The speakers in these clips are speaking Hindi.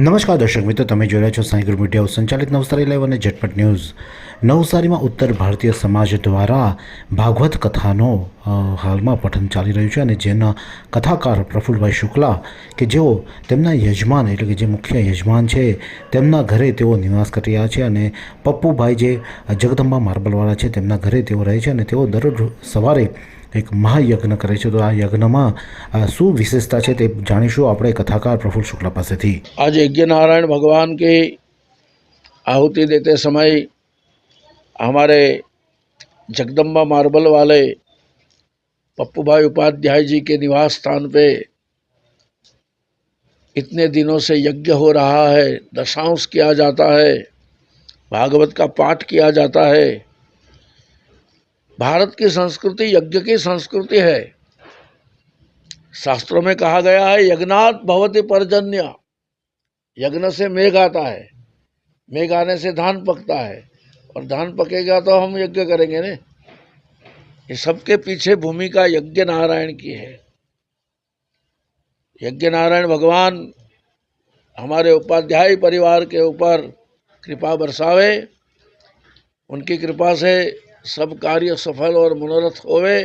નમસ્કાર દર્શક મિત્રો, તમે જોઈ રહ્યા છો સાંઈગુર મીડિયા સંચાલિત નવસારી લાઈવ અને ઝટપટ ન્યૂઝ. નવસારીમાં ઉત્તર ભારતીય સમાજ દ્વારા ભાગવત કથાનો હાલમાં પઠન ચાલી રહ્યું છે અને જેના કથાકાર પ્રફુલ્લભાઈ શુક્લા કે જેઓ તેમના યજમાન એટલે કે જે મુખ્ય યજમાન છે, તેમના ઘરે તેઓ નિવાસ કરી રહ્યા છે અને પપ્પુભાઈ જે જગદંબા માર્બલવાળા છે, તેમના ઘરે તેઓ રહે છે અને તેઓ દરરોજ સવારે એક મહાયજ્ઞ કરે છે તો આ યજ્ઞમાં અ, શું વિશેષતા છે તે જાણીશું આપણે કથાકાર પ્રફુલ્લ શુક્લા પાસેથી आज यज्ञ नारायण भगवान की आहुति देते समय हमारे जगदम्बा मार्बल वाले पप्पू भाई उपाध्याय जी के निवास स्थान पे इतने दिनों से यज्ञ हो रहा है दशांश किया जाता है भागवत का पाठ किया जाता है भारत की संस्कृति यज्ञ की संस्कृति है। शास्त्रों में कहा गया है, यज्ञात भवति पर्जन्य। यज्ञ से मेघ आता है। मेघ आने से धान पकता है। और धान पकेगा तो हम यज्ञ करेंगे ने। ये सबके पीछे भूमिका यज्ञ नारायण की है। यज्ञ नारायण भगवान हमारे उपाध्याय परिवार के ऊपर कृपा बरसावे। उनकी कृपा से सब कार्य सफल और मनोरथ होवे।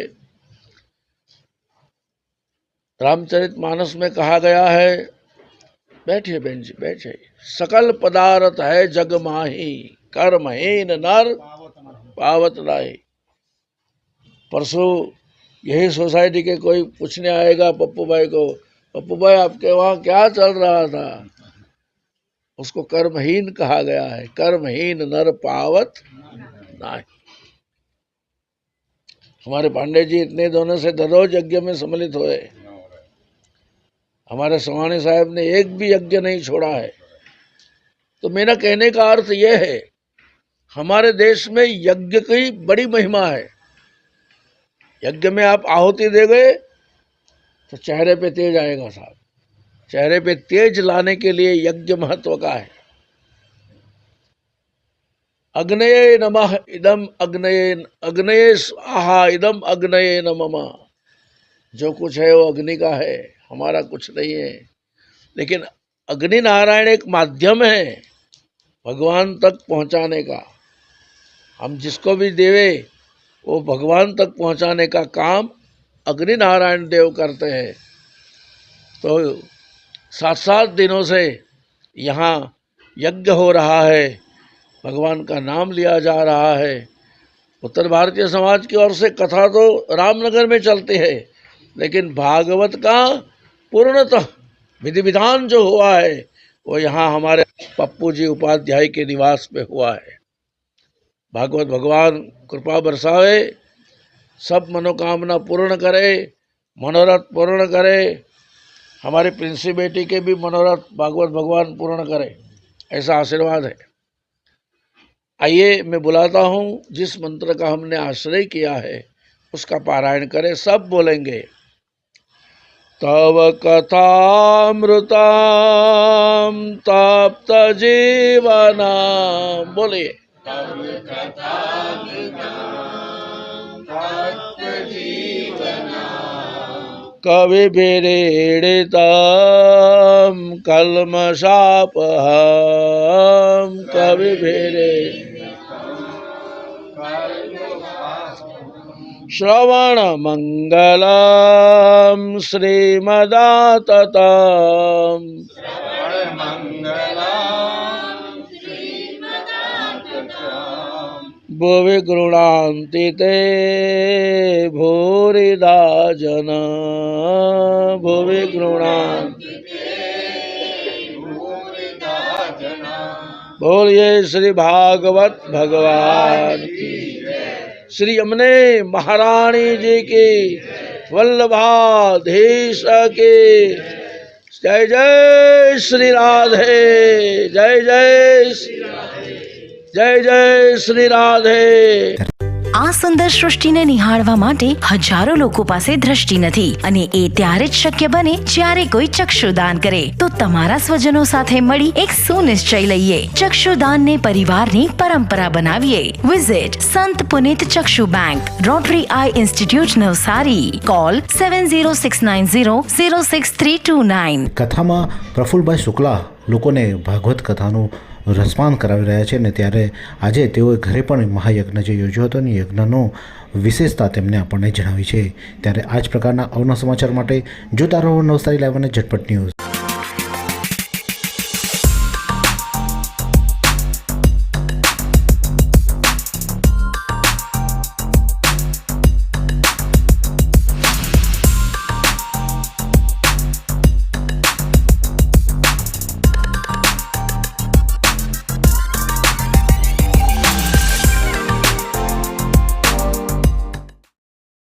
रामचरित मानस में कहा गया है, बैठिए बहन जी बैठे सकल पदार्थ है जग माही, कर्महीन नर, पावत लाए परसों यही सोसाइटी के कोई पूछने आएगा पप्पू भाई को, पप्पू भाई, आपके वहाँ क्या चल रहा था? उसको कर्महीन कहा गया है, कर्महीन नर, पावत नहीं। हमारे पांडे जी इतने दोनों से दररोज यज्ञ में सम्मिलित हुए। हमारे सवानी साहब ने एक भी यज्ञ नहीं छोड़ा है। तो मेरा कहने का अर्थ यह है, हमारे देश में यज्ञ की बड़ी महिमा है। यज्ञ में आप आहुति दे गए तो चेहरे पे तेज आएगा साहब। चेहरे पे तेज लाने के लिए यज्ञ महत्व का है। अग्नये नमः इदम अग्नये अग्नये स्वाहा इदम अग्नये नमः। जो कुछ है वो अग्नि का है, हमारा कुछ नहीं है। लेकिन अग्नि नारायण एक माध्यम है भगवान तक पहुँचाने का। हम जिसको भी देवे, वो भगवान तक पहुँचाने का काम अग्नि नारायण देव करते हैं। तो सात सात दिनों से यहाँ यज्ञ हो रहा है। भगवान का नाम लिया जा रहा है। उत्तर भारतीय समाज की ओर से कथा तो रामनगर में चलती है, लेकिन भागवत का पूर्णतः विधि विधान जो हुआ है, वो यहाँ हमारे पप्पू जी उपाध्याय के निवास पे हुआ है। भागवत भगवान कृपा बरसावे, सब मनोकामना पूर्ण करे, मनोरथ पूर्ण करे, हमारे प्रिंसी बेटी के भी मनोरथ भागवत भगवान पूर्ण करे, ऐसा आशीर्वाद है। आइए मैं बुलाता हूँ, जिस मंत्र का हमने आश्रय किया है, उसका पारायण करें, सब बोलेंगे। तव कथामृताम तप्त जीवना बोलिए। कवि विरीडितम कलमशापहम कवि विरे श्रवण मंगलम श्रीमदाततम भुवि गृणान्ति ते भूरिदा जन भुवि गृणान्ति बोलिए श्री भागवत भगवान की। श्री यमुने महारानी जी की। वल्लभाधीश के। जय जय श्री राधे, जय जय जय जय श्री राधे। આ સુંદર સૃષ્ટિને નિહાળવા માટે હજારો લોકો પાસે દ્રષ્ટિ નથી અને એ ત્યારે જ શક્ય બને જ્યારે કોઈ ચક્ષુદાન કરે. તો તમારા સ્વજનો સાથે મળી એક સુનિશ્ચય લઈએ. ચક્ષુદાનને પરિવારની પરંપરા બનાવીએ. Visit Sant Punit Chakshu bank Rotary eye institute Navsari. Call seven zero six nine zero zero six three two nine કથામાં પ્રફુલભાઈ શુક્લા લોકોને ભાગવત કથાનું રસપાન કરાવી રહ્યા છે અને ત્યારે આજે તેઓએ ઘરે પણ મહાયજ્ઞ જે યોજ્યો હતો અને યજ્ઞનો વિશેષતા તેમને આપણને જણાવી છે. ત્યારે આ જ પ્રકારના અવનવા સમાચાર માટે જોતા રહો નવસારી લાઈવ અને ઝટપટ ન્યૂઝ.